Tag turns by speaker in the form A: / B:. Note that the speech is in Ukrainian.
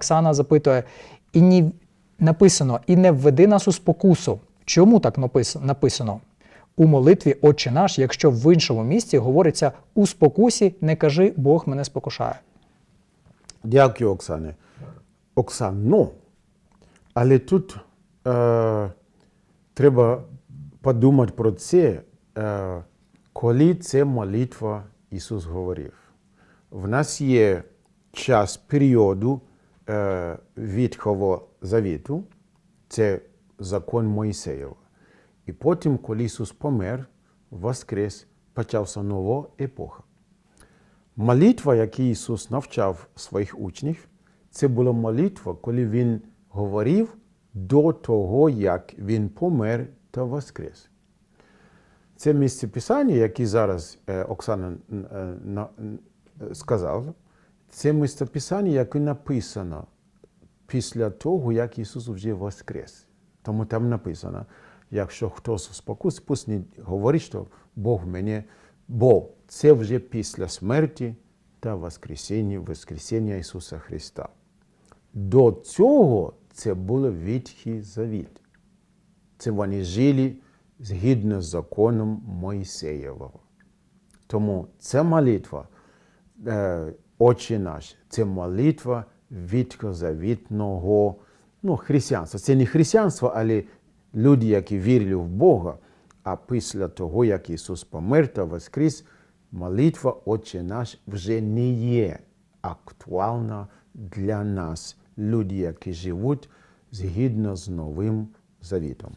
A: Оксана запитує: і ні, написано, і не введи нас у спокусу. Чому так написано? У молитві Отче наш, якщо в іншому місці говориться у спокусі, не кажи Бог мене спокушає.
B: Дякую, Оксане. Оксано. Але тут е, треба подумати про це, е, коли це молитва Ісус говорив. В нас є час періоду е, Ветхого Завіту, це закон Мойсеєва. І потім, коли Ісус помер, воскрес, почався нова епоха. Молитва, яку Ісус навчав своїх учнів, це була молитва, коли Він говорив до того, як Він помер та воскрес. Це місце Писання, яке зараз е, Оксана е, сказала, це місце Писання, яке написано після того, як Ісус вже воскрес. Тому там написано, якщо хтось спокус, пусть не говорить, що Бог мене, бо це вже після смерті та воскресіння, воскресіння Ісуса Христа. До цього це було Ветхий Завіт. Це вони жили згідно з законом Мойсеєвого. Тому ця молитва, е, Отче наш, це молитва відкозавітного ну, християнства. Це не християнство, але люди, які вірили в Бога, а після того, як Ісус помер та воскрес, молитва Отче наш вже не є актуальна для нас, люди, які живуть згідно з Новим Завітом.